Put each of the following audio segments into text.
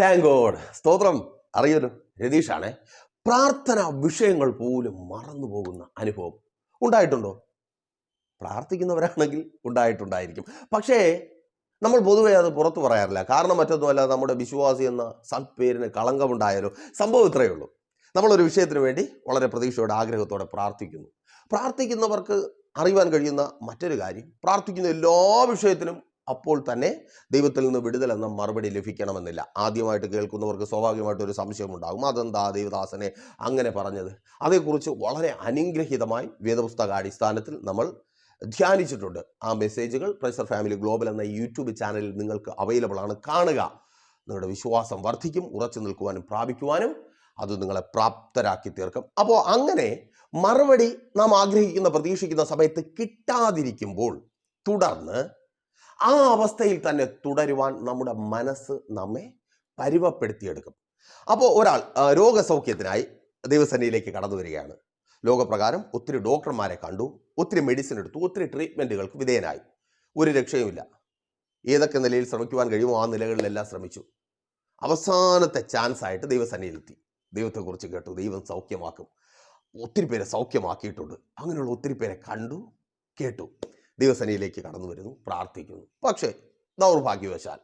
Thank സ്തോത്രം. അറിയല്ലോ രതീഷാണേ പ്രാർത്ഥന വിഷയങ്ങൾ പോലും മറന്നു പോകുന്ന അനുഭവം ഉണ്ടായിട്ടുണ്ടോ? പ്രാർത്ഥിക്കുന്നവരാണെങ്കിൽ ഉണ്ടായിട്ടുണ്ടായിരിക്കും. പക്ഷേ നമ്മൾ പൊതുവെ അത് പുറത്തു പറയാറില്ല. കാരണം മറ്റൊന്നുമല്ല നമ്മുടെ വിശ്വാസി എന്ന സൽപ്പേരിന് കളങ്കമുണ്ടായാലോ? സംഭവം ഇത്രയേ ഉള്ളൂ. നമ്മളൊരു വിഷയത്തിന് വേണ്ടി വളരെ പ്രതീക്ഷയോടെ ആഗ്രഹത്തോടെ പ്രാർത്ഥിക്കുന്നു. പ്രാർത്ഥിക്കുന്നവർക്ക് അറിയുവാൻ കഴിയുന്ന മറ്റൊരു കാര്യം പ്രാർത്ഥിക്കുന്ന എല്ലാ വിഷയത്തിനും അപ്പോൾ തന്നെ ദൈവത്തിൽ നിന്ന് വിടുതൽ എന്ന മറുപടി ലഭിക്കണമെന്നില്ല. ആദ്യമായിട്ട് കേൾക്കുന്നവർക്ക് സ്വാഭാവികമായിട്ട് ഒരു സംശയം ഉണ്ടാകും അതെന്താ ദൈവദാസനെ അങ്ങനെ പറഞ്ഞത്? അതേക്കുറിച്ച് വളരെ അനുഗ്രഹീതമായി വേദപുസ്തക അടിസ്ഥാനത്തിൽ നമ്മൾ ധ്യാനിച്ചിട്ടുണ്ട്. ആ മെസ്സേജുകൾ പ്രൈസർ ഫാമിലി ഗ്ലോബൽ എന്ന യൂട്യൂബ് ചാനലിൽ നിങ്ങൾക്ക് അവൈലബിൾ ആണ്. കാണുക. നിങ്ങളുടെ വിശ്വാസം വർദ്ധിക്കും ഉറച്ചു നിൽക്കുവാനും പ്രാപിക്കുവാനും അത് നിങ്ങളെ പ്രാപ്തരാക്കി തീർക്കും. അപ്പോൾ അങ്ങനെ മറുപടി നാം ആഗ്രഹിക്കുന്ന പ്രതീക്ഷിക്കുന്ന സമയത്ത് കിട്ടാതിരിക്കുമ്പോൾ തുടർന്ന് ആ അവസ്ഥയിൽ തന്നെ തുടരുവാൻ നമ്മുടെ മനസ്സ് നമ്മെ പരുവപ്പെടുത്തിയെടുക്കും അപ്പോൾ ഒരാൾ രോഗസൗഖ്യത്തിനായി ദൈവസന്നിധിയിലേക്ക് കടന്നു വരികയാണ്. ലോകപ്രകാരം ഒത്തിരി ഡോക്ടർമാരെ കണ്ടു ഒത്തിരി മെഡിസിൻ എടുത്തു ഒത്തിരി ട്രീറ്റ്മെന്റുകൾക്ക് വിധേയനായി. ഒരു രക്ഷയുമില്ല. ഏതൊക്കെ നിലയിൽ ശ്രമിക്കുവാൻ കഴിയുമോ ആ നിലകളിലെല്ലാം ശ്രമിച്ചു. അവസാനത്തെ ചാൻസ് ആയിട്ട് ദൈവസന്നിധിയിലെത്തി ദൈവത്തെക്കുറിച്ച് കേട്ടു ദൈവം സൗഖ്യമാക്കും. ഒത്തിരി പേരെ സൗഖ്യമാക്കിയിട്ടുണ്ട്. അങ്ങനെയുള്ള ഒത്തിരി പേരെ കണ്ടു കേട്ടു. ദൈവസന്നിധിയിലേക്ക് കടന്നു വരുന്നു പ്രാർത്ഥിക്കുന്നു. പക്ഷേ ദൗർഭാഗ്യവശാൽ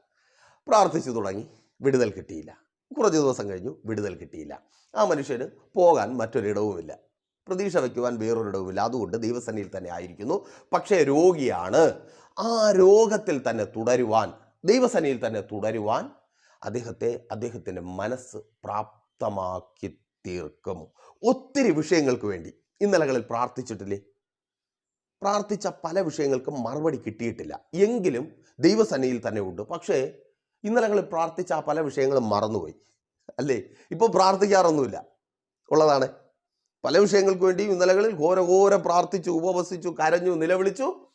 പ്രാർത്ഥിച്ചു തുടങ്ങി വിടുതൽ കിട്ടിയില്ല. കുറച്ച് ദിവസം കഴിഞ്ഞു വിടുതൽ കിട്ടിയില്ല. ആ മനുഷ്യന് പോകാൻ മറ്റൊരിടവുമില്ല. പ്രതീക്ഷ വയ്ക്കുവാൻ വേറൊരിടവുമില്ല. അതുകൊണ്ട് ദിവസനയിൽ തന്നെ ആയിരിക്കുന്നു. പക്ഷേ രോഗിയാണ്. ആ രോഗത്തിൽ തന്നെ തുടരുവാൻ ദൈവസനയിൽ തന്നെ തുടരുവാൻ അദ്ദേഹത്തെ അദ്ദേഹത്തിന്റെ മനസ്സ് പ്രാപ്തമാക്കി തീർക്കും. ഒത്തിരി വിഷയങ്ങൾക്ക് വേണ്ടി. ഇന്നലകളിൽ പ്രാർത്ഥിച്ചിട്ടില്ലേ? പ്രാർത്ഥിച്ച പല വിഷയങ്ങൾക്കും മറുപടി കിട്ടിയിട്ടില്ല. എങ്കിലും ദൈവസന്നിധിയിൽ തന്നെ ഉണ്ട്. പക്ഷേ ഇന്നലകളിൽ പ്രാർത്ഥിച്ച ആ പല വിഷയങ്ങളും മറന്നുപോയി. അല്ലേ? ഇപ്പോൾ പ്രാർത്ഥിക്കാറൊന്നുമില്ല. ഉള്ളതാണ്. പല വിഷയങ്ങൾക്ക് വേണ്ടി ഇന്നലകളിൽ ഘോരഘോര പ്രാർത്ഥിച്ചു ഉപവസിച്ചു കരഞ്ഞു നിലവിളിച്ചു.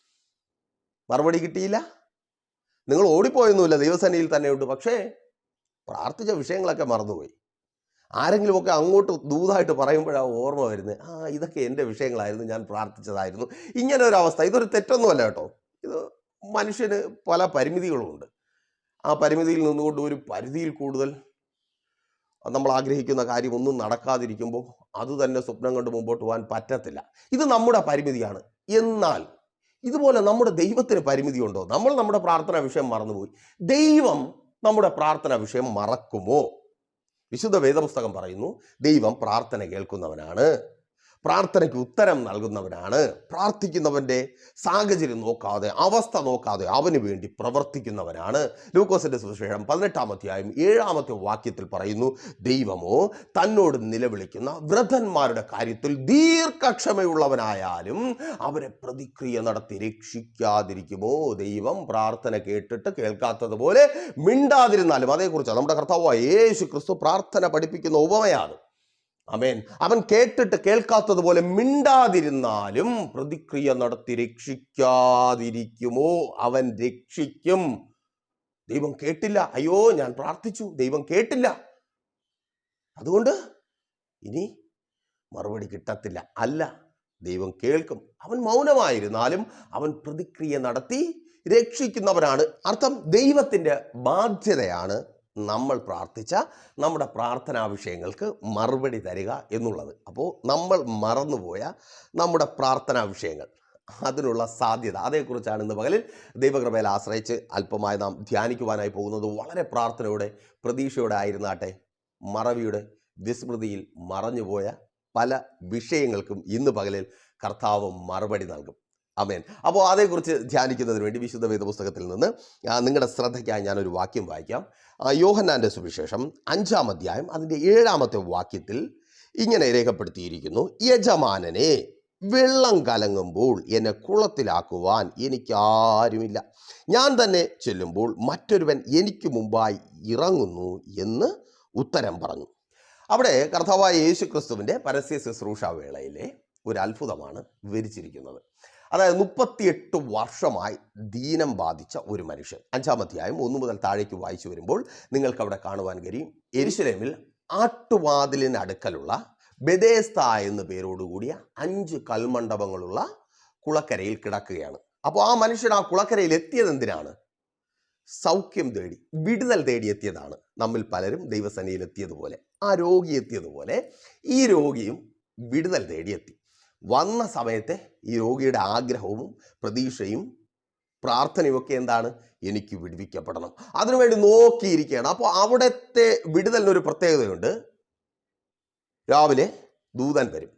മറുപടി കിട്ടിയില്ല. നിങ്ങൾ ഓടിപ്പോയൊന്നുമില്ല. ദൈവസന്നിധിയിൽ തന്നെയുണ്ട് പക്ഷേ പ്രാർത്ഥിച്ച വിഷയങ്ങളൊക്കെ മറന്നുപോയി. ആരെങ്കിലുമൊക്കെ അങ്ങോട്ട് ദൂതായിട്ട് പറയുമ്പോഴാണ് ഓർമ്മ വരുന്നത്. ആ ഇതൊക്കെ എന്റെ വിഷയങ്ങളായിരുന്നു. ഞാൻ പ്രാർത്ഥിച്ചതായിരുന്നു. ഇങ്ങനെ ഒരു അവസ്ഥ. ഇതൊരു തെറ്റൊന്നുമല്ല കേട്ടോ. ഇത് മനുഷ്യന് പല പരിമിതികളുമുണ്ട്. ആ പരിമിതിയിൽ നിന്നുകൊണ്ട് ഒരു പരിധിയിൽ കൂടുതൽ നമ്മൾ ആഗ്രഹിക്കുന്ന കാര്യമൊന്നും നടക്കാതിരിക്കുമ്പോൾ അത് തന്നെ സ്വപ്നം കണ്ട് മുമ്പോട്ട് പോകാൻ പറ്റത്തില്ല. ഇത് നമ്മുടെ പരിമിതിയാണ്. എന്നാൽ ഇതുപോലെ നമ്മുടെ ദൈവത്തിന് പരിമിതിയുണ്ടോ? നമ്മൾ നമ്മുടെ പ്രാർത്ഥനാ വിഷയം മറന്നുപോയി. ദൈവം നമ്മുടെ പ്രാർത്ഥനാ വിഷയം മറക്കുമോ? വിശുദ്ധ വേദപുസ്തകം പറയുന്നു ദൈവം പ്രാർത്ഥന കേൾക്കുന്നവനാണ്. പ്രാർത്ഥനയ്ക്ക് ഉത്തരം നൽകുന്നവനാണ്. പ്രാർത്ഥിക്കുന്നവന്റെ സാഹചര്യം നോക്കാതെ അവസ്ഥ നോക്കാതെ അവന് വേണ്ടി പ്രവർത്തിക്കുന്നവനാണ്. ലൂക്കോസിന്റെ സുവിശേഷം പതിനെട്ടാം അധ്യായം ഏഴാമത്തെ വാക്യത്തിൽ പറയുന്നു ദൈവമോ തന്നോട് നിലവിളിക്കുന്ന വ്രതന്മാരുടെ കാര്യത്തിൽ ദീർഘക്ഷമയുള്ളവനായാലും അവരെ പ്രതിക്രിയ നടത്തി രക്ഷിക്കാതിരിക്കുമോ? ദൈവം പ്രാർത്ഥന കേട്ടിട്ട് കേൾക്കാത്തതുപോലെ മിണ്ടാതിരുന്നാലും അതേക്കുറിച്ച് നമ്മുടെ കർത്താവ് യേശു ക്രിസ്തു പ്രാർത്ഥന പഠിപ്പിക്കുന്ന ഉപമയാണ്. അമേൻ അവൻ കേട്ടിട്ട് കേൾക്കാത്തതുപോലെ മിണ്ടാതിരുന്നാലും പ്രതിക്രിയ നടത്തി രക്ഷിക്കാതിരിക്കുമോ? അവൻ രക്ഷിക്കും. ദൈവം കേട്ടില്ല. അയ്യോ ഞാൻ പ്രാർത്ഥിച്ചു. ദൈവം കേട്ടില്ല. അതുകൊണ്ട് ഇനി മറുപടി കിട്ടത്തില്ല. അല്ല ദൈവം കേൾക്കും. അവൻ മൗനമായിരുന്നാലും അവൻ പ്രതിക്രിയ നടത്തി രക്ഷിക്കുന്നവനാണ്. അർത്ഥം ദൈവത്തിന്റെ ബാധ്യതയാണ് നമ്മൾ പ്രാർത്ഥിച്ച നമ്മുടെ പ്രാർത്ഥനാവിഷയങ്ങൾക്ക് മറുപടി തരിക എന്നുള്ളത്. അപ്പോൾ നമ്മൾ മറന്നുപോയ നമ്മുടെ പ്രാർത്ഥനാവിഷയങ്ങൾ അതിനുള്ള സാധ്യത അതേക്കുറിച്ചാണ് ഇന്ന് പകലിൽ ദൈവകൃപയിൽ ആശ്രയിച്ച് അല്പമായി നാം ധ്യാനിക്കുവാനായി പോകുന്നത്. വളരെ പ്രാർത്ഥനയോടെ പ്രതീക്ഷയോടെ ആയിരുന്നാട്ടെ മറവിയുടെ വിസ്മൃതിയിൽ മറഞ്ഞുപോയ പല വിഷയങ്ങൾക്കും ഇന്ന് പകലിൽ കർത്താവ് മറുപടി നൽകും. അമേൻ അപ്പോൾ അതേക്കുറിച്ച് ധ്യാനിക്കുന്നതിന് വേണ്ടി വിശുദ്ധ വേദപുസ്തകത്തിൽ നിന്ന് നിങ്ങളുടെ ശ്രദ്ധയ്ക്കായി ഞാനൊരു വാക്യം വായിക്കാം. യോഹന്നാന്റെ സുവിശേഷം അഞ്ചാം അധ്യായം അതിന്റെ ഏഴാമത്തെ വാക്യത്തിൽ ഇങ്ങനെ രേഖപ്പെടുത്തിയിരിക്കുന്നു. യജമാനനെ വെള്ളം കലങ്ങുമ്പോൾ എന്നെ കുളത്തിലാക്കുവാൻ എനിക്കാരുമില്ല. ഞാൻ തന്നെ ചെല്ലുമ്പോൾ മറ്റൊരുവൻ എനിക്ക് മുമ്പായി ഇറങ്ങുന്നു എന്ന് ഉത്തരം പറഞ്ഞു. അവിടെ കർത്താവായ യേശു ക്രിസ്തുവിന്റെ പരസ്യ ശുശ്രൂഷ വേളയിലെ ഒരു അത്ഭുതമാണ് വിവരിച്ചിരിക്കുന്നത്. അതായത് മുപ്പത്തിയെട്ട് വർഷമായി ദീനം ബാധിച്ച ഒരു മനുഷ്യൻ. അഞ്ചാം അധ്യായം ഒന്നു മുതൽ താഴേക്ക് വായിച്ചു വരുമ്പോൾ നിങ്ങൾക്ക് അവിടെ കാണുവാൻ കഴിയും. എരിശിലേമിൽ ആട്ടുവാതിലിനടുക്കലുള്ള ബെദേസ്ത എന്ന പേരോടുകൂടിയ അഞ്ച് കൽമണ്ഡപങ്ങളുള്ള കുളക്കരയിൽ കിടക്കുകയാണ്. അപ്പോൾ ആ മനുഷ്യൻ ആ കുളക്കരയിൽ എത്തിയത് എന്തിനാണ്? സൗഖ്യം തേടി വിടുതൽ തേടി എത്തിയതാണ്. നമ്മിൽ പലരും ദൈവസേനയിൽ എത്തിയതുപോലെ ആ രോഗി എത്തിയതുപോലെ ഈ രോഗിയും വിടുതൽ തേടിയെത്തി വന്ന സമയത്തെ ഈ രോഗിയുടെ ആഗ്രഹവും പ്രതീക്ഷയും പ്രാർത്ഥനയും ഒക്കെ എന്താണ്? എനിക്ക് വിടുവിക്കപ്പെടണം. അതിനുവേണ്ടി നോക്കിയിരിക്കുകയാണ്. അപ്പോൾ അവിടുത്തെ വിടുതലിനൊരു പ്രത്യേകതയുണ്ട്. രാവിലെ ദൂതൻ വരും.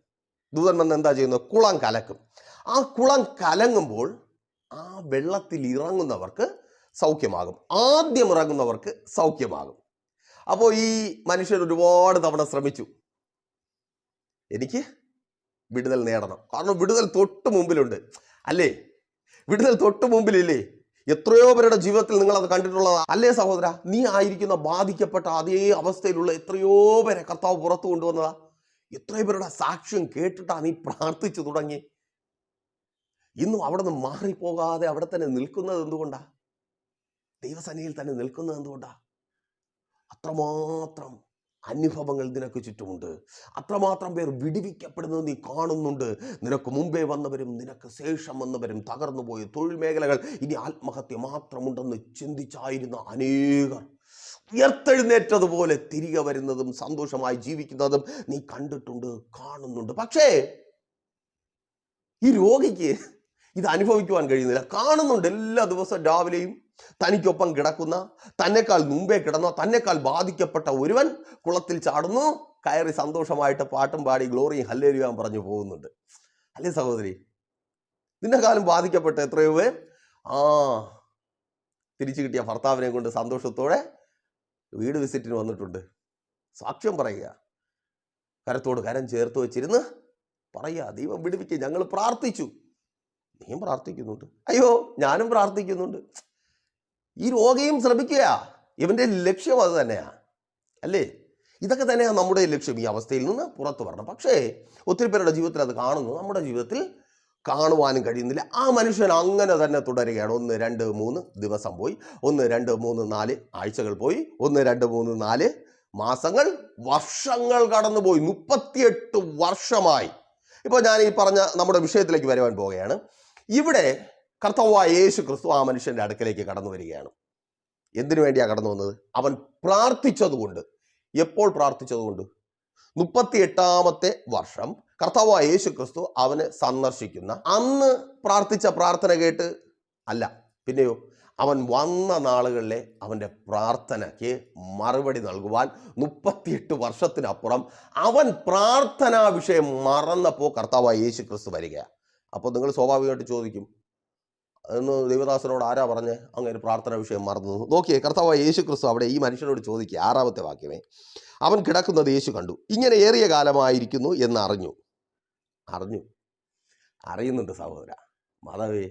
ദൂതൻ വന്ന് എന്താ ചെയ്യുന്നത്? കുളം കലക്കും. ആ കുളം കലങ്ങുമ്പോൾ ആ വെള്ളത്തിൽ ഇറങ്ങുന്നവർക്ക് സൗഖ്യമാകും. ആദ്യം ഇറങ്ങുന്നവർക്ക് സൗഖ്യമാകും. അപ്പോൾ ഈ മനുഷ്യൻ ഒരുപാട് തവണ ശ്രമിച്ചു. എനിക്ക് വിടുതൽ നേടണം. കാരണം വിടുതൽ തൊട്ട് മുമ്പിലുണ്ട്. അല്ലേ? വിടുതൽ തൊട്ട് മുമ്പിലില്ലേ? എത്രയോ പേരുടെ ജീവിതത്തിൽ നിങ്ങൾ അത് കണ്ടിട്ടുള്ളത്. അല്ലേ സഹോദര? നീ ആയിരിക്കുന്ന ബാധിക്കപ്പെട്ട അതേ അവസ്ഥയിലുള്ള എത്രയോ പേരെ കർത്താവ് പുറത്തു കൊണ്ടുവന്നതാ. എത്രയോ പേരുടെ സാക്ഷ്യം കേട്ടിട്ടാ നീ പ്രാർത്ഥിച്ചു തുടങ്ങി. ഇന്നും അവിടെ നിന്ന് മാറിപ്പോകാതെ അവിടെ തന്നെ നിൽക്കുന്നത് എന്തുകൊണ്ടാ? ദൈവസനയിൽ തന്നെ നിൽക്കുന്നത് എന്തുകൊണ്ടാ? അത്രമാത്രം അനുഭവങ്ങൾ നിനക്ക് ചുറ്റുമുണ്ട്. അത്രമാത്രം പേർ വിടിവിക്കപ്പെടുന്നത് നീ കാണുന്നുണ്ട്. നിനക്ക് മുമ്പേ വന്നവരും നിനക്ക് ശേഷം വന്നവരും തകർന്നു പോയ തൊഴിൽ മേഖലകൾ ഇനി ആത്മഹത്യ മാത്രമുണ്ടെന്ന് ചിന്തിച്ചായിരുന്ന അനേകർ. ഉയർത്തെഴുന്നേറ്റതുപോലെ തിരികെ വരുന്നതും സന്തോഷമായി ജീവിക്കുന്നതും നീ കണ്ടിട്ടുണ്ട് കാണുന്നുണ്ട്. പക്ഷേ ഈ രോഗിക്ക് ഇത് അനുഭവിക്കുവാൻ കഴിയുന്നില്ല. കാണുന്നുണ്ട് എല്ലാ ദിവസവും രാവിലെയും തനിക്കൊപ്പം കിടക്കുന്ന തന്നെക്കാൾ മുമ്പേ കിടന്ന തന്നെക്കാൾ ബാധിക്കപ്പെട്ട ഒരുവൻ കുളത്തിൽ ചാടുന്നു. കയറി സന്തോഷമായിട്ട് പാട്ടും പാടി ഗ്ലോറിയും ഹല്ലേരിയാൻ പറഞ്ഞു പോകുന്നുണ്ട്. അല്ലേ സഹോദരി? നിന്റെ കാലം ബാധിക്കപ്പെട്ട എത്രയോ പേർ? ആ തിരിച്ചു കിട്ടിയ ഭർത്താവിനെ കൊണ്ട് സന്തോഷത്തോടെ വീട് വിസിറ്റിന് വന്നിട്ടുണ്ട്. സാക്ഷ്യം പറയുക. കരത്തോട് കരം ചേർത്ത് വെച്ചിരുന്ന് പറയുക. ദൈവം വിടുവിക്കുക ഞങ്ങൾ പ്രാർത്ഥിച്ചു. നീയും പ്രാർത്ഥിക്കുന്നുണ്ട്. അയ്യോ ഞാനും പ്രാർത്ഥിക്കുന്നുണ്ട്. ഈ രോഗിയും ശ്രമിക്കുക ഇവന്റെ ലക്ഷ്യം അത് തന്നെയാണ് അല്ലേ? ഇതൊക്കെ തന്നെയാണ് നമ്മുടെ ലക്ഷ്യം. ഈ അവസ്ഥയിൽ നിന്ന് പുറത്തു വരണം. പക്ഷേ ഒത്തിരി പേരുടെ ജീവിതത്തിൽ അത് കാണുന്നു. നമ്മുടെ ജീവിതത്തിൽ കാണുവാനും കഴിയുന്നില്ല. ആ മനുഷ്യൻ അങ്ങനെ തന്നെ തുടരുകയാണ്. ഒന്ന് രണ്ട് മൂന്ന് ദിവസം പോയി. ഒന്ന് രണ്ട് മൂന്ന് നാല് ആഴ്ചകൾ പോയി. ഒന്ന് രണ്ട് മൂന്ന് നാല് മാസങ്ങൾ വർഷങ്ങൾ കടന്നുപോയി. മുപ്പത്തിയെട്ട് വർഷമായി. ഇപ്പോൾ ഞാൻ ഈ പറഞ്ഞ നമ്മുടെ വിഷയത്തിലേക്ക് വരുവാൻ പോവുകയാണ്. ഇവിടെ കർത്തവായ യേശു ക്രിസ്തു ആ മനുഷ്യന്റെ അടുക്കലേക്ക് കടന്നു വരികയാണ്. എന്തിനു വേണ്ടിയാണ് കടന്നു വന്നത്? അവൻ പ്രാർത്ഥിച്ചതുകൊണ്ട്. എപ്പോൾ പ്രാർത്ഥിച്ചതുകൊണ്ട്? മുപ്പത്തി എട്ടാമത്തെ വർഷം കർത്താവായ യേശു ക്രിസ്തു അവനെ സന്ദർശിക്കുന്ന അന്ന് പ്രാർത്ഥിച്ച പ്രാർത്ഥന കേട്ട് അല്ല പിന്നെയോ അവൻ വന്ന നാളുകളിലെ അവന്റെ പ്രാർത്ഥനയ്ക്ക് മറുപടി നൽകുവാൻ മുപ്പത്തിയെട്ട് വർഷത്തിനപ്പുറം അവൻ പ്രാർത്ഥനാ വിഷയം മറന്നപ്പോൾ കർത്താവായ യേശു ക്രിസ്തു വരികയാണ്. അപ്പോൾ നിങ്ങൾ സ്വാഭാവികമായിട്ട് ചോദിക്കും. എന്ന് ദൈവദാസനോട് ആരാ പറഞ്ഞ്? അങ്ങനെ പ്രാർത്ഥന വിഷയം മറന്നു. നോക്കിയേ കർത്താവായ യേശു ക്രിസ്തു അവിടെ ഈ മനുഷ്യനോട് ചോദിക്കുക ആറാമത്തെ വാക്യമേ. അവൻ കിടക്കുന്നത് യേശു കണ്ടു. ഇങ്ങനെ ഏറിയ കാലമായിരിക്കുന്നു എന്ന് അറിഞ്ഞു. അറിഞ്ഞു. അറിയുന്നുണ്ട് സഹോദര. മാതാവേ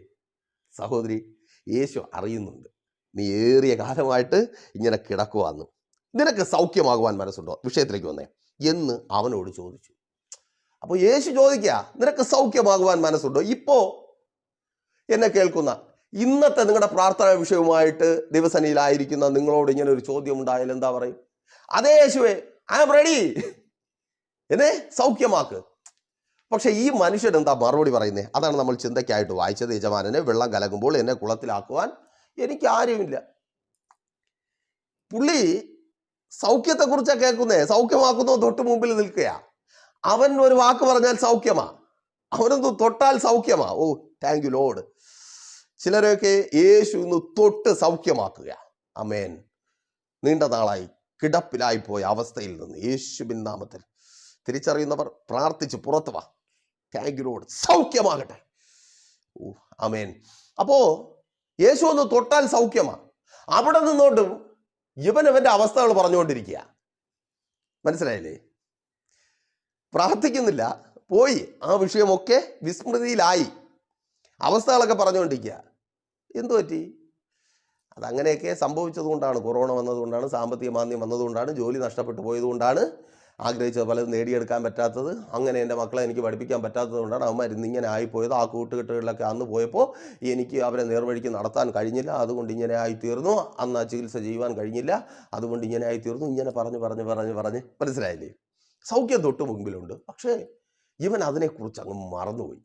സഹോദരി യേശു അറിയുന്നുണ്ട്. നീ ഏറിയ കാലമായിട്ട് ഇങ്ങനെ കിടക്കുവാന്ന്. നിനക്ക് സൗഖ്യമാകുവാൻ മനസ്സുണ്ടോ? വിഷയത്തിലേക്ക് വന്നേ. എന്ന് അവനോട് ചോദിച്ചു. അപ്പോൾ യേശു ചോദിക്കുക നിനക്ക് സൗഖ്യമാകുവാൻ മനസ്സുണ്ടോ? ഇപ്പോ എന്നെ കേൾക്കുന്ന ഇന്നത്തെ നിങ്ങളുടെ പ്രാർത്ഥനാ വിഷയവുമായിട്ട് ദിവസനയിലായിരിക്കുന്ന നിങ്ങളോട് ഇങ്ങനെ ഒരു ചോദ്യം ഉണ്ടായാൽ എന്താ പറയും? അതേ യേശുവേ ഐ ആം റെഡി എന്നെ സൗഖ്യമാക്ക്. പക്ഷെ ഈ മനുഷ്യൻ എന്താ മറുപടി പറയുന്നത് അതാണ് നമ്മൾ ചിന്തയ്ക്കായിട്ട് വായിച്ചത്. യജമാനനെ വെള്ളം കലകുമ്പോൾ എന്നെ കുളത്തിലാക്കുവാൻ എനിക്ക് ആരുമില്ല. പുള്ളി സൗഖ്യത്തെക്കുറിച്ചാണ് കേൾക്കുന്നേ? സൗഖ്യമാക്കുന്നോ? തൊട്ട് മുമ്പിൽ നിൽക്കുക അവൻ ഒരു വാക്ക് പറഞ്ഞാൽ സൗഖ്യമാ. അവനൊന്ന് തൊട്ടാൽ സൗഖ്യമാ. ഓ താങ്ക് യു ലോഡ് ചിലരൊക്കെ യേശു ഒന്ന് തൊട്ട് സൗഖ്യമാക്കുക. അമേൻ നീണ്ട നാളായി കിടപ്പിലായി പോയ അവസ്ഥയിൽ നിന്ന് യേശുവിൻ നാമത്തിൽ തിരിച്ചറിയുന്നവർ പ്രാർത്ഥിച്ച് പുറത്തു വാ. താങ്ക് യു ലോഡ് സൗഖ്യമാകട്ടെ. ഓ അമേൻ അപ്പോ യേശു ഒന്ന് തൊട്ടാൽ സൗഖ്യമാ. അവിടെ നിന്നോട്ടും ഇവൻ ഇവന്റെ അവസ്ഥകൾ പറഞ്ഞുകൊണ്ടിരിക്കുക. മനസ്സിലായില്ലേ? പ്രാർത്ഥിക്കുന്നില്ല. പോയി. ആ വിഷയമൊക്കെ വിസ്മൃതിയിലായി. അവസ്ഥകളൊക്കെ പറഞ്ഞുകൊണ്ടിരിക്കുക. എന്തു പറ്റി? അതങ്ങനെയൊക്കെ സംഭവിച്ചതുകൊണ്ടാണ്. കൊറോണ വന്നതുകൊണ്ടാണ് സാമ്പത്തിക മാന്ദ്യം വന്നതുകൊണ്ടാണ് ജോലി നഷ്ടപ്പെട്ടു പോയതുകൊണ്ടാണ് ആഗ്രഹിച്ചത് പലതും നേടിയെടുക്കാൻ പറ്റാത്തത്. അങ്ങനെ എന്റെ മക്കളെ എനിക്ക് പഠിപ്പിക്കാൻ പറ്റാത്തത് കൊണ്ടാണ് അവന്മാർ ഇന്നിങ്ങനെ ആയിപ്പോയത്. ആ കൂട്ടുകെട്ടുകളിലൊക്കെ അന്ന് പോയപ്പോൾ എനിക്ക് അവരെ നേർവഴിക്ക് നടത്താൻ കഴിഞ്ഞില്ല. അതുകൊണ്ട് ഇങ്ങനെ ആയിത്തീർന്നു. അന്ന് ആ ചികിത്സ ചെയ്യുവാൻ കഴിഞ്ഞില്ല. അതുകൊണ്ട് ഇങ്ങനെ ആയിത്തീർന്നു. ഇങ്ങനെ പറഞ്ഞ് പറഞ്ഞ് പറഞ്ഞ് പറഞ്ഞ് മനസ്സിലായില്ലേ? സൗഖ്യം തൊട്ട് മുമ്പിലുണ്ട്. പക്ഷേ ഇവൻ അതിനെക്കുറിച്ച് അങ്ങ് മറന്നുപോയി.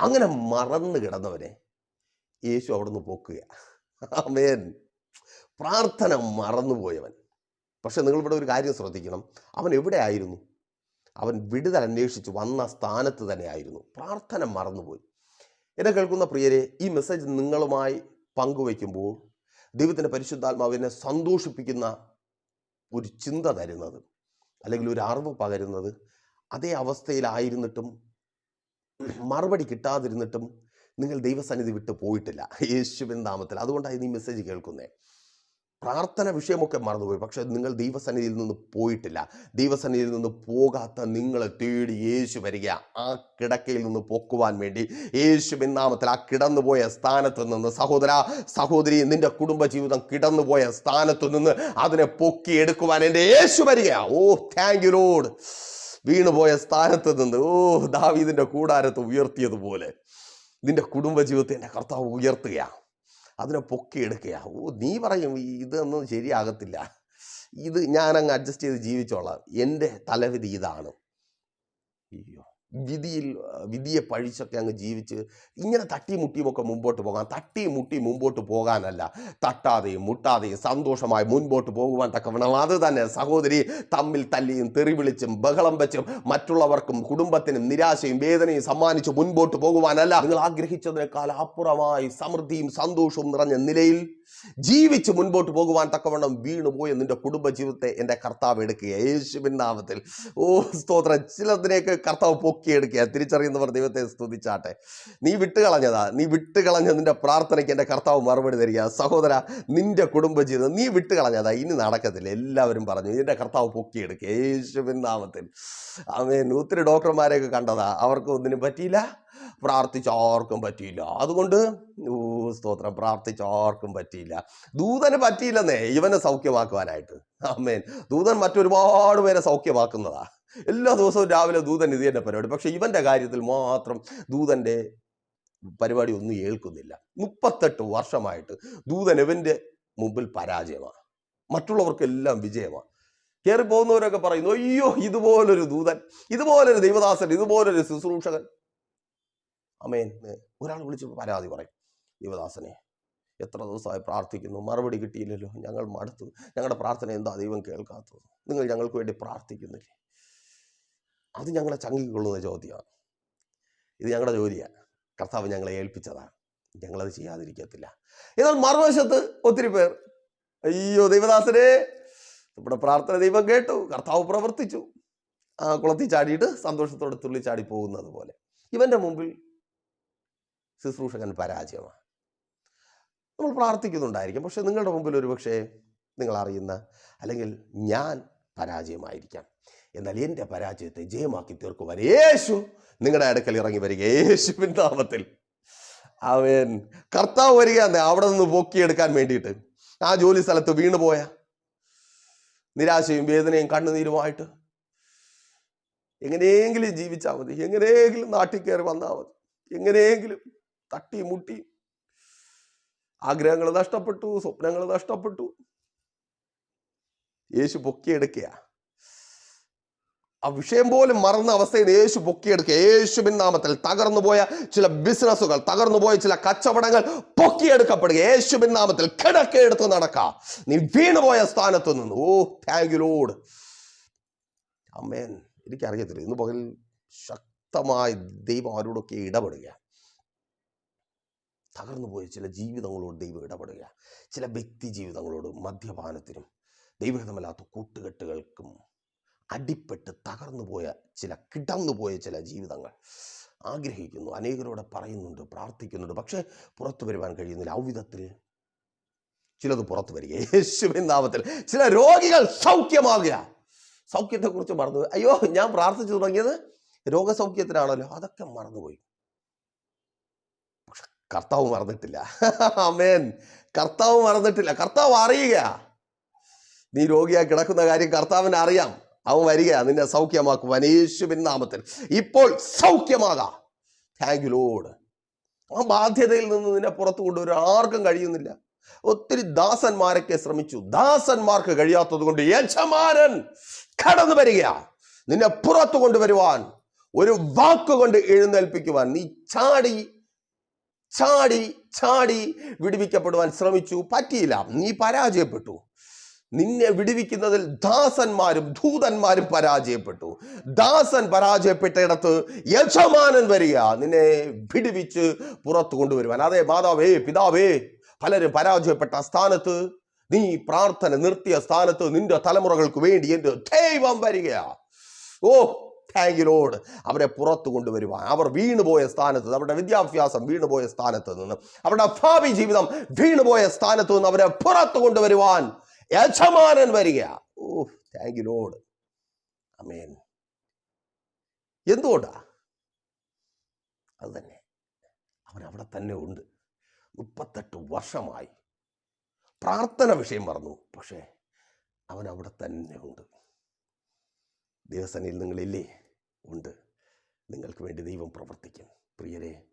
അങ്ങനെ മറന്നു കിടന്നവനെ യേശു അവിടെ നിന്ന് പോക്കുക ആമേൻ പ്രാർത്ഥന മറന്നുപോയവൻ. പക്ഷെ നിങ്ങളിവിടെ ഒരു കാര്യം ശ്രദ്ധിക്കണം. അവൻ എവിടെ ആയിരുന്നു അവൻ വിടുതൽ അന്വേഷിച്ച് വന്ന സ്ഥാനത്ത് തന്നെ ആയിരുന്നു പ്രാർത്ഥന മറന്നുപോയി. എന്നെ കേൾക്കുന്ന പ്രിയരെ ഈ മെസ്സേജ് നിങ്ങളുമായി പങ്കുവയ്ക്കുമ്പോൾ ദൈവത്തിന്റെ പരിശുദ്ധാത്മാവിനെ സന്തോഷിപ്പിക്കുന്ന ഒരു ചിന്ത തരുന്നത് അല്ലെങ്കിൽ ഒരു അറിവ് പകരുന്നത് അതേ അവസ്ഥയിലായിരുന്നിട്ടും മറുപടി കിട്ടാതിരുന്നിട്ടും നിങ്ങൾ ദൈവസന്നിധി വിട്ട് പോയിട്ടില്ല. യേശുവിൻ നാമത്തിൽ. അതുകൊണ്ടാണ് ഈ മെസ്സേജ് കേൾക്കുന്നത് പ്രാർത്ഥന വിഷയമൊക്കെ മറന്നുപോയി. പക്ഷെ നിങ്ങൾ ദൈവസന്നിധിയിൽ നിന്ന് പോയിട്ടില്ല. ദൈവസന്നിധിയിൽ നിന്ന് പോകാത്ത നിങ്ങളെ തേടി യേശു വരിക. ആ കിടക്കയിൽ നിന്ന് പൊക്കുവാൻ വേണ്ടി യേശുവിൻ നാമത്തിൽ ആ കിടന്നുപോയ സ്ഥാനത്ത് നിന്ന് സഹോദര സഹോദരി നിന്റെ കുടുംബജീവിതം കിടന്നുപോയ സ്ഥാനത്ത് നിന്ന് അതിനെ പൊക്കിയെടുക്കുവാൻ എന്റെ യേശു വരിക. ഓ താങ്ക് യു ലോഡ് വീണുപോയ സ്ഥാനത്ത് നിന്ന് ഓ ദാവീദിന്റെ കൂടാരത്ത് ഉയർത്തിയതുപോലെ നിന്റെ കുടുംബജീവിതത്തെ എന്റെ കർത്താവ് ഉയർത്തുക. അതിനെ പൊക്കിയെടുക്കുക ഓ നീ പറയും "ഈ ഇതൊന്നും ശരിയാകത്തില്ല. ഇത് ഞാനങ്ങ് അഡ്ജസ്റ്റ് ചെയ്ത് ജീവിച്ചോളാം. എന്റെ തലവിധി ഇതാണ്. അയ്യോ. വിധിയിൽ വിധിയെ പഴിച്ചൊക്കെ അങ്ങ് ജീവിച്ച് ഇങ്ങനെ തട്ടിയും മുട്ടിയുമൊക്കെ മുമ്പോട്ട് പോകാൻ തട്ടിയും മുട്ടിയും മുമ്പോട്ട് പോകാനല്ല തട്ടാതെയും മുട്ടാതെയും സന്തോഷമായി മുൻപോട്ട് പോകുവാൻ തക്കവണ്ണം. അത് തന്നെ സഹോദരി തമ്മിൽ തല്ലിയും തെറിവിളിച്ചും ബഹളം വെച്ചും മറ്റുള്ളവർക്കും കുടുംബത്തിനും നിരാശയും വേദനയും സമ്മാനിച്ച് മുൻപോട്ട് പോകുവാനല്ല. നിങ്ങൾ ആഗ്രഹിച്ചതിനേക്കാൾ അപ്പുറമായി സമൃദ്ധിയും സന്തോഷവും നിറഞ്ഞ നിലയിൽ ജീവിച്ച് മുൻപോട്ട് പോകുവാൻ തക്കവണ്ണം വീണുപോയ നിന്റെ കുടുംബജീവിതത്തെ എന്റെ കർത്താവ് എടുക്കുക. യേശുവിൻ നാമത്തിൽ. ഓ സ്തോത്രം. ചിലതിനേക്ക് കർത്താവ് പൊക്കിയെടുക്കുക തിരിച്ചറിയുന്നവർ ദൈവത്തെ സ്തുതിച്ചാട്ടെ. നീ വിട്ടുകളഞ്ഞതാ. നീ വിട്ടുകളഞ്ഞതിന്റെ പ്രാർത്ഥനയ്ക്ക് എന്റെ കർത്താവ് മറുപടി തരിക. സഹോദര നിന്റെ കുടുംബജീവിതം നീ വിട്ടുകളഞ്ഞതാ. ഇനി നടക്കത്തില്ല. എല്ലാവരും പറഞ്ഞു ഇതിന്റെ കർത്താവ് പൊക്കിയെടുക്കുക. യേശുവിൻ നാമത്തിൽ. അവൻ ഒത്തിരി ഡോക്ടർമാരെയൊക്കെ കണ്ടതാ. അവർക്ക് ഒന്നിനും പറ്റിയില്ല. പ്രാർത്ഥിച്ച ആർക്കും പറ്റിയില്ല. അതുകൊണ്ട് ഓ സ്തോത്രം. പ്രാർത്ഥിച്ച ആർക്കും പറ്റിയില്ല. ദൂതന് പറ്റിയില്ലെന്നേ ഇവനെ സൗഖ്യമാക്കുവാനായിട്ട്. അമ്മേൻ ദൂതൻ മറ്റൊരുപാട് പേരെ സൗഖ്യമാക്കുന്നതാ. എല്ലാ ദിവസവും രാവിലെ ദൂതൻ ഇത് തന്നെ പരിപാടി. പക്ഷെ ഇവന്റെ കാര്യത്തിൽ മാത്രം ദൂതന്റെ പരിപാടി ഒന്നും ഏൽക്കുന്നില്ല. മുപ്പത്തെട്ട് വർഷമായിട്ട് ദൂതൻ ഇവന്റെ മുമ്പിൽ പരാജയമാണ്. മറ്റുള്ളവർക്കെല്ലാം വിജയമാണ്. കയറി പോകുന്നവരൊക്കെ പറയുന്നു അയ്യോ ഇതുപോലൊരു ദൂതൻ ഇതുപോലൊരു ദൈവദാസൻ ഇതുപോലൊരു ശുശ്രൂഷകൻ. അമേൻ ഒരാൾ വിളിച്ച് പരാതി പറയും ദൈവദാസനെ എത്ര ദിവസമായി പ്രാർത്ഥിക്കുന്നു മറുപടി കിട്ടിയില്ലല്ലോ. ഞങ്ങൾ മടുത്തു. ഞങ്ങളുടെ പ്രാർത്ഥന എന്താ? ദൈവം കേൾക്കാത്തത്. നിങ്ങൾ ഞങ്ങൾക്ക് വേണ്ടി പ്രാർത്ഥിക്കുന്നില്ലേ? അത് ഞങ്ങളെ ചങ്കിക്കൊള്ളുന്ന ചോദ്യമാണ്. ഇത് ഞങ്ങളുടെ ജോലിയാണ് കർത്താവ് ഞങ്ങളെ ഏൽപ്പിച്ചതാണ് ഞങ്ങളത് ചെയ്യാതിരിക്കത്തില്ല. എന്നാൽ മറുവശത്ത് ഒത്തിരി പേർ അയ്യോ ദൈവദാസനെ നമ്മുടെ പ്രാർത്ഥന ദൈവം കേട്ടു. കർത്താവ് പ്രവർത്തിച്ചു. ആ കുളത്തിൽ ചാടിയിട്ട് സന്തോഷത്തോടെ തുള്ളി ചാടി പോകുന്നത് പോലെ. ഇവന്റെ മുമ്പിൽ ശുശ്രൂഷകൻ പരാജയമാണ്. നമ്മൾ പ്രാർത്ഥിക്കുന്നുണ്ടായിരിക്കും. പക്ഷേ നിങ്ങളുടെ മുമ്പിൽ ഒരു പക്ഷേ നിങ്ങൾ അറിയുന്ന അല്ലെങ്കിൽ ഞാൻ പരാജയമായിരിക്കാം. എന്നാൽ എന്റെ പരാജയത്തെ ജയമാക്കി തീർക്കുവാൻ യേശു നിങ്ങളുടെ അടുക്കൽ ഇറങ്ങി വരിക. യേശുവിൻ നാമത്തിൽ. അവൻ കർത്താവ് വരിക അവിടെ നിന്ന് പൊക്കിയെടുക്കാൻ വേണ്ടിയിട്ട്. ആ ജോലി സ്ഥലത്ത് വീണുപോയ നിരാശയും വേദനയും കണ്ണുനീരുമായിട്ട്. എങ്ങനെയെങ്കിലും ജീവിച്ചാൽ മതി. എങ്ങനെയെങ്കിലും നാട്ടിൽ കയറി വന്നാൽ മതി. എങ്ങനെയെങ്കിലും തട്ടി മുട്ടി. ആഗ്രഹങ്ങൾ നഷ്ടപ്പെട്ടു സ്വപ്നങ്ങൾ നഷ്ടപ്പെട്ടു. യേശു പൊക്കിയെടുക്കുക ആ വിഷയം പോലും മറന്ന അവസ്ഥയിൽ യേശു പൊക്കിയെടുക്കുക. യേശുവിൻ നാമത്തിൽ തകർന്നുപോയ ചില ബിസിനസ്സുകൾ തകർന്നുപോയ ചില കച്ചവടങ്ങൾ പൊക്കിയെടുക്കപ്പെടുക. യേശുവിൻ നാമത്തിൽ കിടക്കെടുത്ത് നടക്കാം നീ വീണുപോയ സ്ഥാനത്ത് നിന്ന്. Oh thank you load amen എനിക്കറിയത്തില്ല. ഇന്ന് പകൽ ശക്തമായി ദൈവം അവരോടൊക്കെ ഇടപെടുക. തകർന്നുപോയ ചില ജീവിതങ്ങളോട് ദൈവം ഇടപെടുക. ചില വ്യക്തി ജീവിതങ്ങളോട് മദ്യപാനത്തിനും ദൈവഹിതമല്ലാത്ത കൂട്ടുകെട്ടുകൾക്കും അടിപ്പെട്ട് തകർന്നു പോയ ചില കിടന്നു പോയ ചില ജീവിതങ്ങൾ ആഗ്രഹിക്കുന്നു. അനേകരോട് പറയുന്നുണ്ട് പ്രാർത്ഥിക്കുന്നുണ്ട്. പക്ഷേ പുറത്തു വരുവാൻ കഴിയുന്നില്ല. ഔവിധത്തിൽ ചിലത് പുറത്തു വരിക. യേശുവിൻ നാമത്തിൽ ചില രോഗികൾ സൗഖ്യമാകുക. സൗഖ്യത്തെക്കുറിച്ച് മറന്നു. അയ്യോ ഞാൻ പ്രാർത്ഥിച്ചു തുടങ്ങിയത് രോഗസൗഖ്യത്തിനാണല്ലോ അതൊക്കെ മറന്നുപോയി. പക്ഷെ കർത്താവ് മറന്നിട്ടില്ല. അമേൻ കർത്താവ് മറന്നിട്ടില്ല. കർത്താവ് അറിയുക. നീ രോഗിയായി കിടക്കുന്ന കാര്യം കർത്താവിന് അറിയാം. അവൻ വരിക നിന്നെ സൗഖ്യമാക്കും യേശുവിൻ നാമത്തിൽ. ഇപ്പോൾ സൗഖ്യമാകാം. താങ്ക് യു ലോഡ് ആ ബാധ്യതയിൽ നിന്ന് നിന്നെ പുറത്തു കൊണ്ടുവരാൻ ആർക്കും കഴിയുന്നില്ല. ഒത്തിരി ദാസന്മാരൊക്കെ ശ്രമിച്ചു. ദാസന്മാർക്ക് കഴിയാത്തത് കൊണ്ട് യജമാനൻ കടന്നു വരിക നിന്നെ പുറത്തു കൊണ്ടുവരുവാൻ ഒരു വാക്കുകൊണ്ട് എഴുന്നേൽപ്പിക്കുവാൻ നീ ചാടി ചാടി ചാടി വിടുവിക്കപ്പെടുവാൻ ശ്രമിച്ചു. പറ്റിയില്ല. നീ പരാജയപ്പെട്ടു. നിന്നെ വിടുവിക്കുന്നതിൽ ദാസന്മാരും ദൂതന്മാരും പരാജയപ്പെട്ടു. ദാസൻ പരാജയപ്പെട്ടയിടത്ത് യജമാനൻ വരിക. നിന്നെ വിടുവിച്ച് പുറത്തു കൊണ്ടുവരുവാൻ. അതെ മാതാവേ പിതാവേ പലരും പരാജയപ്പെട്ട സ്ഥാനത്ത് നീ പ്രാർത്ഥന നിർത്തിയ സ്ഥാനത്ത് നിന്റെ തലമുറകൾക്ക് വേണ്ടി എന്റെ ദൈവം വരിക ഓ താങ്ക് ലോഡ് അവരെ പുറത്തു കൊണ്ടുവരുവാൻ. അവർ വീണുപോയ സ്ഥാനത്ത് അവരുടെ വിദ്യാഭ്യാസം വീണുപോയ സ്ഥാനത്ത് നിന്ന് അവരുടെ ഭാവി ജീവിതം വീണുപോയ സ്ഥാനത്ത് നിന്ന് അവരെ പുറത്തു കൊണ്ടുവരുവാൻ യജമാനൻ വരിക. Oh thank you lord amen എന്തുകൊണ്ടാ? അത് തന്നെ അവൻ അവിടെ തന്നെ ഉണ്ട്. മുപ്പത്തെട്ട് വർഷമായി. പ്രാർത്ഥന വിഷയം മറന്നു. പക്ഷേ അവൻ അവിടെ തന്നെ ഉണ്ട്. ദിവസനയിൽ നിങ്ങളില്ലേ? ഉണ്ട്. നിങ്ങൾക്ക് വേണ്ടി ദൈവം പ്രവർത്തിക്കും. പ്രിയരെ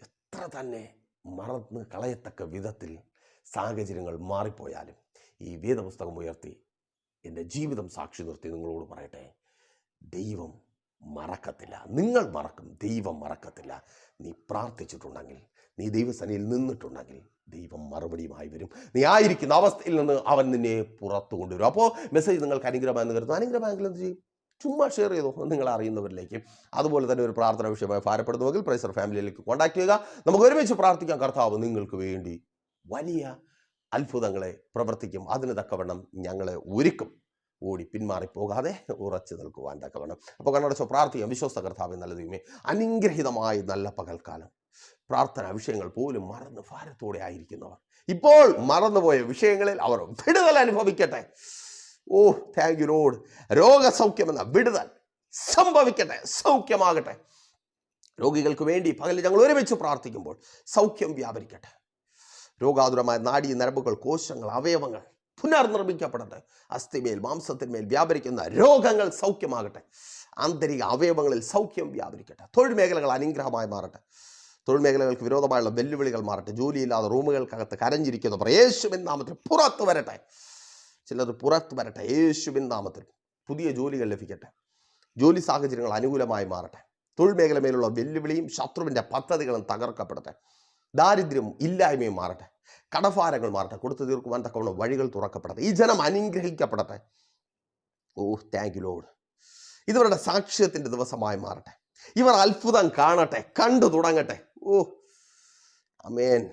എത്ര തന്നെ മറന്ന് കളയത്തക്ക വിധത്തിൽ സാഹചര്യങ്ങൾ മാറിപ്പോയാലും ഈ വേദപുസ്തകം ഉയർത്തി എന്റെ ജീവിതം സാക്ഷി നിർത്തി നിങ്ങളോട് പറയട്ടെ. ദൈവം മറക്കത്തില്ല. നിങ്ങൾ മറക്കും. ദൈവം മറക്കത്തില്ല. നീ പ്രാർത്ഥിച്ചിട്ടുണ്ടെങ്കിൽ നീ ദൈവസനയിൽ നിന്നിട്ടുണ്ടെങ്കിൽ ദൈവം മറുപടിയുമായി വരും. നീ ആയിരിക്കുന്ന അവസ്ഥയിൽ നിന്ന് അവൻ നിന്നെ പുറത്തു കൊണ്ടുവരും. അപ്പോൾ മെസ്സേജ് നിങ്ങൾക്ക് അനുഗ്രഹമായെന്ന് കരുതുന്നു. അനുഗ്രഹമായെങ്കിൽ എന്ത് ചെയ്യും? ചുമ്മാ ഷെയർ ചെയ്തു നിങ്ങൾ അറിയുന്നവരിലേക്ക്. അതുപോലെ തന്നെ ഒരു പ്രാർത്ഥന വിഷയമായി ഭാരപ്പെടുന്നുവെങ്കിൽ പ്രൈസർ ഫാമിലിയിലേക്ക് കോൺടാക്ട് ചെയ്യുക. നമുക്ക് ഒരുമിച്ച് പ്രാർത്ഥിക്കാം. കർത്താവ് നിങ്ങൾക്ക് വേണ്ടി വലിയ അത്ഭുതങ്ങളെ പ്രവർത്തിക്കും. അതിന് തക്കവണ്ണം ഞങ്ങളെ ഒരുക്കും. ഓടി പിന്മാറി പോകാതെ ഉറച്ചു നിൽക്കുവാൻ തക്കവണ്ണം. അപ്പോൾ കണ്ണടച്ചോ പ്രാർത്ഥിക്കാം. വിശ്വസ്ത കർത്താവ് നല്ല ദൈവമേ അനുഗ്രഹീതമായ നല്ല പകൽക്കാലം. പ്രാർത്ഥന വിഷയങ്ങൾ പോലും മറന്ന് ഭാരത്തോടെ ആയിരിക്കുന്നവർ. ഇപ്പോൾ മറന്നുപോയ വിഷയങ്ങളിൽ അവർ വിടുതൽ അനുഭവിക്കട്ടെ. ഓ താങ്ക് യു ലോഡ് രോഗസൗഖ്യമെന്ന വിടുതൽ സംഭവിക്കട്ടെ. സൗഖ്യമാകട്ടെ. രോഗികൾക്ക് വേണ്ടി പകൽ ഞങ്ങൾ ഒരുമിച്ച് പ്രാർത്ഥിക്കുമ്പോൾ സൗഖ്യം വ്യാപരിക്കട്ടെ. രോഗാതുരമായ നാഡീ നരമ്പുകൾ കോശങ്ങൾ അവയവങ്ങൾ പുനർനിർമ്മിക്കപ്പെടട്ടെ. അസ്ഥിമേൽ മാംസത്തിന്മേൽ വ്യാപരിക്കുന്ന രോഗങ്ങൾ സൗഖ്യമാകട്ടെ. ആന്തരിക അവയവങ്ങളിൽ സൗഖ്യം വ്യാപരിക്കട്ടെ. തൊഴിൽ മേഖലകൾ അനുഗ്രഹമായി മാറട്ടെ. തൊഴിൽ മേഖലകൾക്ക് വിരോധമായുള്ള വെല്ലുവിളികൾ മാറട്ടെ. ജോലിയില്ലാതെ റൂമുകൾക്കകത്ത് കരഞ്ഞിരിക്കുന്നവർ യേശുവിൻ നാമത്തിൽ പുറത്ത് വരട്ടെ. ചിലർ പുറത്ത് വരട്ടെ. യേശുവിൻ നാമത്തിൽ പുതിയ ജോലികൾ ലഭിക്കട്ടെ. ജോലി സാഹചര്യങ്ങൾ അനുകൂലമായി മാറട്ടെ. തൊഴിൽ മേഖല മേലുള്ള വെല്ലുവിളിയും ശത്രുവിന്റെ പദ്ധതികളും തകർക്കപ്പെടട്ടെ. ദാരിദ്ര്യവും ഇല്ലായ്മയും മാറട്ടെ. കടഭാരങ്ങൾ മാറട്ടെ. കൊടുത്തു തീർക്കുവാൻ തക്കവണ്ണം വഴികൾ തുറക്കപ്പെടട്ടെ. ഈ ജനം അനുഗ്രഹിക്കപ്പെടട്ടെ. ഓ താങ്ക് യു ലോഡ് ഇവരുടെ സാക്ഷ്യത്തിന്റെ ദിവസമായി മാറട്ടെ. ഇവർ അത്ഭുതം കാണട്ടെ. കണ്ടു തുടങ്ങട്ടെ. ഓ അമേൻ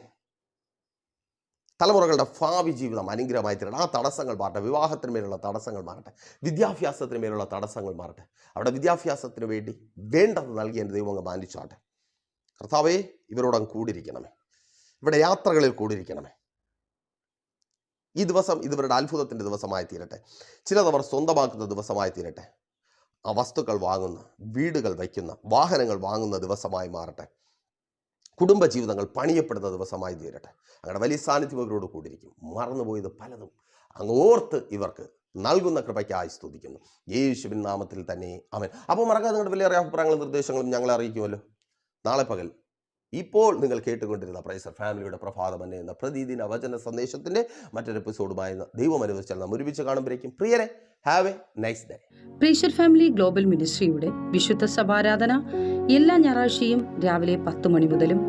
തലമുറകളുടെ ഭാവി ജീവിതം അനുഗ്രഹമായി തീരണം ആ തടസ്സങ്ങൾ മാറട്ടെ. വിവാഹത്തിന് മേലുള്ള തടസ്സങ്ങൾ മാറട്ടെ. വിദ്യാഭ്യാസത്തിന് മേലുള്ള തടസ്സങ്ങൾ മാറട്ടെ. അവിടെ വിദ്യാഭ്യാസത്തിന് വേണ്ടി വേണ്ടത് നൽകി എന്റെ ദൈവം അങ്ങ് മാനിച്ചാട്ടെ. കർത്താവേ ഇവരോടം കൂടിയിരിക്കണമേ. ഇവിടെ യാത്രകളിൽ കൂടിയിരിക്കണമേ. ഈ ദിവസം ഇതുവരുടെ അത്ഭുതത്തിന്റെ ദിവസമായി തീരട്ടെ. ചിലതവർ സ്വന്തമാക്കുന്ന ദിവസമായി തീരട്ടെ. ആ വസ്തുക്കൾ വാങ്ങുന്ന വീടുകൾ വയ്ക്കുന്ന വാഹനങ്ങൾ വാങ്ങുന്ന ദിവസമായി മാറട്ടെ. കുടുംബജീവിതങ്ങൾ പണിയപ്പെടുന്ന ദിവസമായി തീരട്ടെ. അങ്ങനെ വലിയ സാന്നിധ്യം ഇവരോട് കൂടിയിരിക്കും. മറന്നുപോയത് പലതും അങ്ങ് ഓർത്ത് ഇവർക്ക് നൽകുന്ന കൃപയ്ക്കായി സ്തുതിക്കുന്നു. യേശുവിൻ നാമത്തിൽ തന്നെ. അവൻ അപ്പോൾ മറക്കാതെ നിങ്ങളുടെ വലിയ അഭിപ്രായങ്ങളും നിർദ്ദേശങ്ങളും ഞങ്ങളെ അറിയിക്കുമല്ലോ. നാളെ പകൽ. ഇപ്പോൾ നിങ്ങൾ കേട്ടുകൊണ്ടിരുന്ന പ്രൈസർ ഫാമിലിയുടെ പ്രഭാതമന്നെ എന്ന പ്രതിദിന വചന സന്ദേശത്തിന്റെ മറ്റൊരു എപ്പിസോഡുമായി ദൈവം അനുവദിച്ചാൽ നാം ഒരുമിച്ച് കാണുമ്പോഴേക്കും. പ്രിയരെ have a nice day pressure family global മിനിസ്ട്രിയുടെ വിശുദ്ധ സഭാരാധന എല്ലാ ഞായറാഴ്ചയും രാവിലെ പത്ത് മണി മുതലും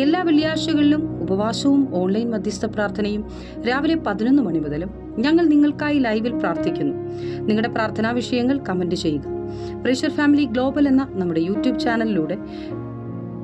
എല്ലാ വെള്ളിയാഴ്ചകളിലും ഉപവാസവും ഓൺലൈൻ മധ്യസ്ഥ പ്രാർത്ഥനയും രാവിലെ പതിനൊന്ന് മണി മുതലും ഞങ്ങൾ നിങ്ങൾക്കായി ലൈവിൽ പ്രാർത്ഥിക്കുന്നു. നിങ്ങളുടെ പ്രാർത്ഥനാ വിഷയങ്ങൾ കമന്റ് ചെയ്യുക. പ്രീഷർ ഫാമിലി ഗ്ലോബൽ എന്ന നമ്മുടെ യൂട്യൂബ് ചാനലിലൂടെ